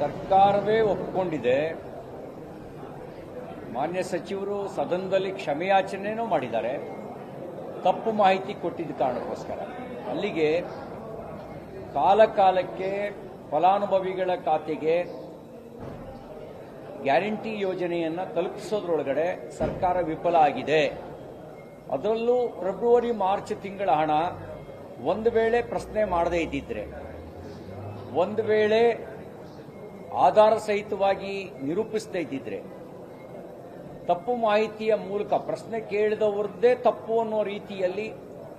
ಸರ್ಕಾರವೇ ಒಪ್ಪಿಕೊಂಡಿದೆ ಮಾನ್ಯ ಸಚಿವರು ಸದನದಲ್ಲಿ ಕ್ಷಮೆಯಾಚನೆಯೂ ಮಾಡಿದ್ದಾರೆ. ತಪ್ಪು ಮಾಹಿತಿ ಕೊಟ್ಟಿದ್ದ ಕಾರಣಕ್ಕೋಸ್ಕರ. ಅಲ್ಲಿಗೆ ಕಾಲಕಾಲಕ್ಕೆ ಫಲಾನುಭವಿಗಳ ಖಾತೆಗೆ ಗ್ಯಾರಂಟಿ ಯೋಜನೆಯನ್ನು ತಲುಪಿಸೋದ್ರೊಳಗಡೆ ಸರ್ಕಾರ ವಿಫಲ ಆಗಿದೆ. ಅದರಲ್ಲೂ ಫೆಬ್ರವರಿ, ಮಾರ್ಚ್ ತಿಂಗಳ ಹಣ ಒಂದು ವೇಳೆ ಪ್ರಶ್ನೆ ಮಾಡದೇ ಇದ್ದಿದ್ರೆ, ಒಂದು ವೇಳೆ ಆಧಾರ ಸಹಿತವಾಗಿ ನಿರೂಪಿಸದೇ ಇದ್ದಿದ್ರೆ ತಪ್ಪು ಮಾಹಿತಿಯ ಮೂಲಕ ಪ್ರಶ್ನೆ ಕೇಳಿದವರದ್ದೇ ತಪ್ಪು ಅನ್ನೋ ರೀತಿಯಲ್ಲಿ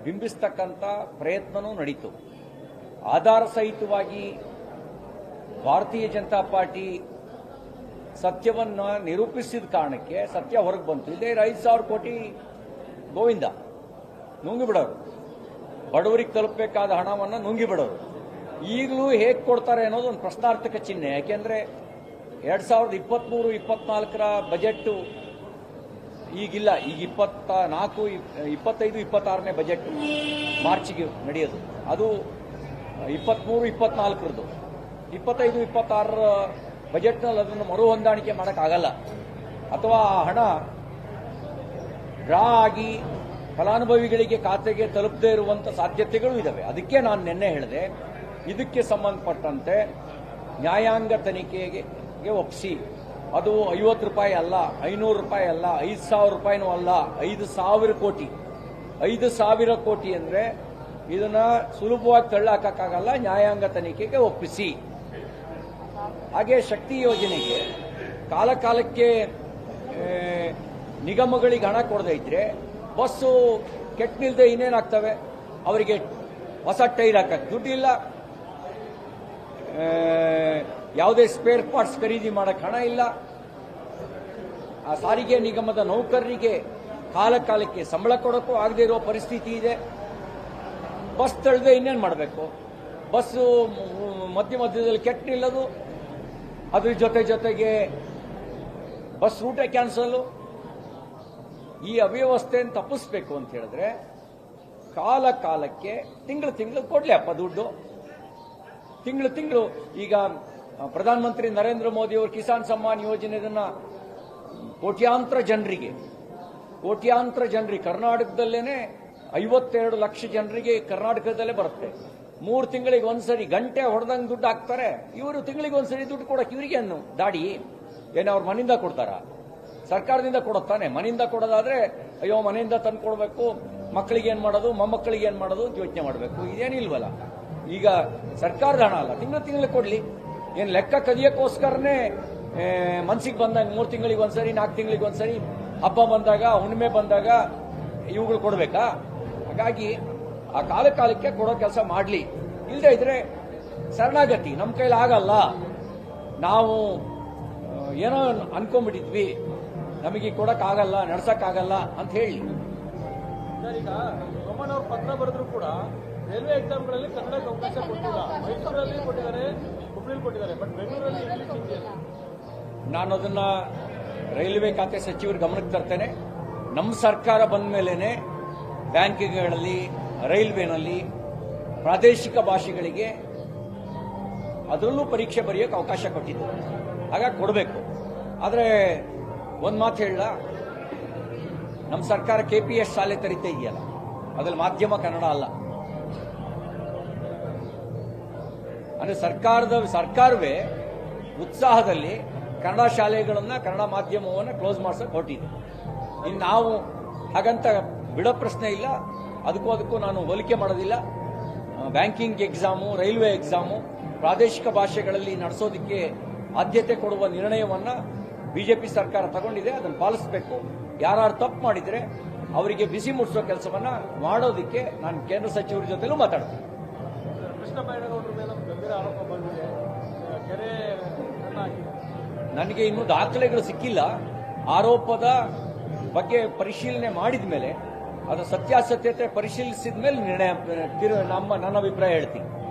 ಬಿಂಬಿಸ್ತಕ್ಕಂಥ ಪ್ರಯತ್ನವೂ ನಡೀತು. ಆಧಾರ ಸಹಿತವಾಗಿ ಭಾರತೀಯ ಜನತಾ ಪಾರ್ಟಿ ಸತ್ಯವನ್ನ ನಿರೂಪಿಸಿದ ಕಾರಣಕ್ಕೆ ಸತ್ಯ ಹೊರಗೆ ಬಂತು. ಇದೇ ಐದು ಸಾವಿರ ಕೋಟಿ ಗೋವಿಂದ, ನುಂಗಿಬಿಡೋರು. ಬಡವರಿಗೆ ತಲುಪಬೇಕಾದ ಹಣವನ್ನು ನುಂಗಿ ಬಿಡೋರು ಈಗಲೂ ಹೇಗೆ ಕೊಡ್ತಾರೆ ಅನ್ನೋದು ಒಂದು ಪ್ರಶ್ನಾರ್ಥಕ ಚಿಹ್ನೆ. ಯಾಕೆಂದ್ರೆ ಎರಡ್ ಸಾವಿರದ ಇಪ್ಪತ್ಮೂರು, ಇಪ್ಪತ್ನಾಲ್ಕರ ಬಜೆಟ್ಟು ಈಗಿಲ್ಲ. ಈಗ ಇಪ್ಪತ್ತ ನಾಲ್ಕು, ಇಪ್ಪತ್ತೈದು, ಇಪ್ಪತ್ತಾರನೇ ಬಜೆಟ್ ಮಾರ್ಚ್ಗೆ ನಡೆಯೋದು. ಅದು ಇಪ್ಪತ್ಮೂರು, ಇಪ್ಪತ್ನಾಲ್ಕರದ್ದು. ಇಪ್ಪತ್ತೈದು, ಇಪ್ಪತ್ತಾರರ ಬಜೆಟ್ನಲ್ಲಿ ಅದನ್ನು ಮರು ಹೊಂದಾಣಿಕೆ ಮಾಡೋಕ್ಕಾಗಲ್ಲ. ಅಥವಾ ಆ ಹಣ ಡ್ರಾ ಆಗಿ ಫಲಾನುಭವಿಗಳಿಗೆ ಖಾತೆಗೆ ತಲುಪದೇ ಇರುವಂತ ಸಾಧ್ಯತೆಗಳು ಇದಾವೆ. ಅದಕ್ಕೆ ನಾನು ನಿನ್ನೆ ಹೇಳಿದೆ ಇದಕ್ಕೆ ಸಂಬಂಧಪಟ್ಟಂತೆ ನ್ಯಾಯಾಂಗ ತನಿಖೆಗೆ ಒಪ್ಪಿಸಿ ಅದು ಐವತ್ತು ರೂಪಾಯಿ ಅಲ್ಲ, ಐನೂರು ರೂಪಾಯಿ ಅಲ್ಲ, ಐದು ಸಾವಿರ ರೂಪಾಯಿನೂ ಅಲ್ಲ, ಐದು ಸಾವಿರ ಕೋಟಿ. ಐದು ಸಾವಿರ ಕೋಟಿ ಅಂದರೆ ಇದನ್ನ ಸುಲಭವಾಗಿ ತಳ್ಳಾಕಕ್ಕಾಗಲ್ಲ, ನ್ಯಾಯಾಂಗ ತನಿಖೆಗೆ ಒಪ್ಪಿಸಿ. ಹಾಗೆ ಶಕ್ತಿ ಯೋಜನೆಗೆ ಕಾಲಕಾಲಕ್ಕೆ ನಿಗಮಗಳಿಗೆ ಹಣ ಕೊಡದೇ ಇದ್ರೆ ಬಸ್ಸು ಕೆಟ್ಟ ನಿಲ್ದೆ ಇನ್ನೇನಾಗ್ತವೆ? ಅವರಿಗೆ ಹೊಸ ಟೈರ್ ಹಾಕಕ್ಕೆ ದುಡ್ಡಿಲ್ಲ. ಯಾವುದೇ ಸ್ಪೇರ್ ಪಾರ್ಟ್ಸ್ ಖರೀದಿ ಮಾಡಕ್ಕೆ ಹಣ ಇಲ್ಲ. ಆ ಸಾರಿಗೆ ನಿಗಮದ ನೌಕರರಿಗೆ ಕಾಲ ಕಾಲಕ್ಕೆ ಸಂಬಳ ಕೊಡೋಕ್ಕೂ ಆಗದೇ ಇರುವ ಪರಿಸ್ಥಿತಿ ಇದೆ. ಬಸ್ ತಳ್ದೆ ಇನ್ನೇನು ಮಾಡಬೇಕು? ಬಸ್ಸು ಮಧ್ಯ ಮಧ್ಯದಲ್ಲಿ ಕೆಟ್ಟ ನಿಲ್ಲೋದು. ಅದ್ರ ಜೊತೆ ಜೊತೆಗೆ ಬಸ್ ರೂಟೇ ಕ್ಯಾನ್ಸಲ್ ಈ ಅವ್ಯವಸ್ಥೆಯನ್ನು ತಪ್ಪಿಸ್ಬೇಕು ಅಂತ ಹೇಳಿದ್ರೆ ಕಾಲ ಕಾಲಕ್ಕೆ ತಿಂಗಳು ತಿಂಗಳು ಕೊಡ್ಲಿ ಅಪ್ಪ ದುಡ್ಡು. ತಿಂಗಳು ತಿಂಗಳು ಈಗ ಪ್ರಧಾನಮಂತ್ರಿ ನರೇಂದ್ರ ಮೋದಿ ಅವರು ಕಿಸಾನ್ ಸಮ್ಮಾನ್ ಯೋಜನೆಯನ್ನ ಕೋಟ್ಯಾಂತರ ಜನರಿಗೆ ಕೋಟ್ಯಾಂತರ ಜನರಿಗೆ, ಕರ್ನಾಟಕದಲ್ಲೇನೆ ಐವತ್ತೆರಡು ಲಕ್ಷ ಜನರಿಗೆ ಕರ್ನಾಟಕದಲ್ಲೇ ಬರುತ್ತೆ. ಮೂರು ತಿಂಗಳಿಗೆ ಒಂದ್ಸರಿ ಗಂಟೆ ಹೊಡೆದಂಗೆ ದುಡ್ಡು ಹಾಕ್ತಾರೆ. ಇವರು ತಿಂಗಳಿಗೆ ಒಂದ್ಸರಿ ದುಡ್ಡು ಕೊಡಕ್ಕೆ ಇವರಿಗೆ ಅನ್ನು ದಾಡಿ? ಏನು ಅವ್ರ ಮನೆಯಿಂದ ಕೊಡ್ತಾರ? ಸರ್ಕಾರದಿಂದ ಕೊಡುತ್ತಾನೆ ಮನೆಯಿಂದ ಕೊಡೋದಾದ್ರೆ, ಅಯ್ಯೋ, ಮನೆಯಿಂದ ತಂದು ಕೊಡಬೇಕು ಮಕ್ಕಳಿಗೆ ಏನು ಮಾಡೋದು, ಮೊಮ್ಮಕ್ಕಳಿಗೆ ಏನು ಮಾಡೋದು ಅಂತ ಯೋಚನೆ ಮಾಡಬೇಕು. ಇದೇನಿಲ್ವಲ್ಲ? ಈಗ ಸರ್ಕಾರದ ಹಣ ಅಲ್ಲ, ತಿಂಗಳು ತಿಂಗಳು ಕೊಡ್ಲಿ. ಏನು ಲೆಕ್ಕ ಕದಿಯೋಕ್ಕೋಸ್ಕರನೇ ಮನ್ಸಿಗೆ ಬಂದಾಗ ಮೂರು ತಿಂಗಳಿಗೆ ಒಂದ್ಸರಿ, ನಾಲ್ಕು ತಿಂಗಳಿಗೆ ಒಂದ್ಸರಿ, ಹಬ್ಬ ಬಂದಾಗ, ಹುಣ್ಣಿಮೆ ಬಂದಾಗ ಇವುಗಳು ಕೊಡ್ಬೇಕಾ? ಹಾಗಾಗಿ ಆ ಕಾಲ ಕಾಲಕ್ಕೆ ಕೊಡೋ ಕೆಲಸ ಮಾಡ್ಲಿ. ಇಲ್ಲದೆ ಇದ್ರೆ ಸರಣಾಗತಿ ನಮ್ಮ ಕೈಲಿ ಆಗಲ್ಲ. ನಾವು ಏನೋ ಅನ್ಕೊಂಡ್ಬಿಟ್ಟಿದ್ವಿ. ನಮಗೆ ಕೊಡೋಕ್ಕಾಗಲ್ಲ ನಡ್ಸೋಕ್ಕಾಗಲ್ಲ ಅಂತ ಹೇಳಿ. ಈಗ ಪತ್ರ ಬರೆದ್ರು ಕೂಡ ರೈಲ್ವೆ ಎಕ್ಸಾಮ್ಗಳಲ್ಲಿ ಕನ್ನಡಕ್ಕೆ ಅವಕಾಶ ಕೊಟ್ಟಿಲ್ಲ. ಮೈಸೂರಲ್ಲಿ ಕೊಟ್ಟಿದ್ದಾರೆ, ಹುಬ್ಳಿಲಿ ಕೊಟ್ಟಿದ್ದಾರೆ, ಬಟ್ ಬೆಂಗಳೂರಲ್ಲಿ ನಾನು ಅದನ್ನ ರೈಲ್ವೆ ಖಾತೆ ಸಚಿವರ ಗಮನಕ್ಕೆ ತರ್ತೇನೆ. ನಮ್ಮ ಸರ್ಕಾರ ಬಂದ ಮೇಲೇನೆ ಬ್ಯಾಂಕ್ಗಳಲ್ಲಿ, ರೈಲ್ವೆನಲ್ಲಿ ಪ್ರಾದೇಶಿಕ ಭಾಷೆಗಳಿಗೆ ಅದರಲ್ಲೂ ಪರೀಕ್ಷೆ ಬರೆಯೋಕೆ ಅವಕಾಶ ಕೊಟ್ಟಿದ್ದು. ಹಾಗಾಗಿ ಕೊಡಬೇಕು. ಆದರೆ ಒಂದು ಮಾತು ಹೇಳಲ್ಲ ನಮ್ಮ ಸರ್ಕಾರ ಕೆ ಪಿ ಎಸ್ ಶಾಲೆ ತರಿತಾ ಇದೆಯಲ್ಲ, ಅದರಲ್ಲಿ ಮಾಧ್ಯಮ ಕನ್ನಡ ಅಲ್ಲ. ಅಂದ್ರೆ ಸರ್ಕಾರದ, ಸರ್ಕಾರವೇ ಉತ್ಸಾಹದಲ್ಲಿ ಕನ್ನಡ ಶಾಲೆಗಳನ್ನು, ಕನ್ನಡ ಮಾಧ್ಯಮವನ್ನು ಕ್ಲೋಸ್ ಮಾಡಿಸೋಕೆ ಹೊರಟಿದೆ. ಇನ್ನು ನಾವು ಹಾಗಂತ ಬಿಡೋ ಪ್ರಶ್ನೆ ಇಲ್ಲ. ಅದಕ್ಕೂ ಅದಕ್ಕೂ ನಾನು ಹೋಲಿಕೆ ಮಾಡೋದಿಲ್ಲ. ಬ್ಯಾಂಕಿಂಗ್ ಎಕ್ಸಾಮು ರೈಲ್ವೆ ಎಕ್ಸಾಮು ಪ್ರಾದೇಶಿಕ ಭಾಷೆಗಳಲ್ಲಿ ನಡೆಸೋದಕ್ಕೆ ಆದ್ಯತೆ ಕೊಡುವ ನಿರ್ಣಯವನ್ನ ಬಿಜೆಪಿ ಸರ್ಕಾರ ತಗೊಂಡಿದೆ. ಅದನ್ನು ಪಾಲಿಸಬೇಕು. ಯಾರು ತಪ್ಪು ಮಾಡಿದರೆ ಅವರಿಗೆ ಬಿಸಿ ಮುಟ್ಟಿಸೋ ಕೆಲಸವನ್ನ ಮಾಡೋದಕ್ಕೆ ನಾನು ಕೇಂದ್ರ ಸಚಿವರ ಜೊತೆಲೂ ಮಾತಾಡ್ತೀನಿ. ಕೃಷ್ಣ ಬೈರೇಗೌಡರ ಮೇಲೆ ಗಂಭೀರ ಆರೋಪ ಬಂದಿದೆ ಕೆರೆ ನನಗೆ ಇನ್ನೂ ದಾಖಲೆಗಳು ಸಿಕ್ಕಿಲ್ಲ. ಆರೋಪದ ಬಗ್ಗೆ ಪರಿಶೀಲನೆ ಮಾಡಿದ ಮೇಲೆ ಅದರ ಸತ್ಯಾಸತ್ಯತೆ ಪರಿಶೀಲಿಸಿದ ಮೇಲೆ ನಿರ್ಣಯ ನಮ್ಮ ನನ್ನ ಅಭಿಪ್ರಾಯ ಹೇಳ್ತೀನಿ.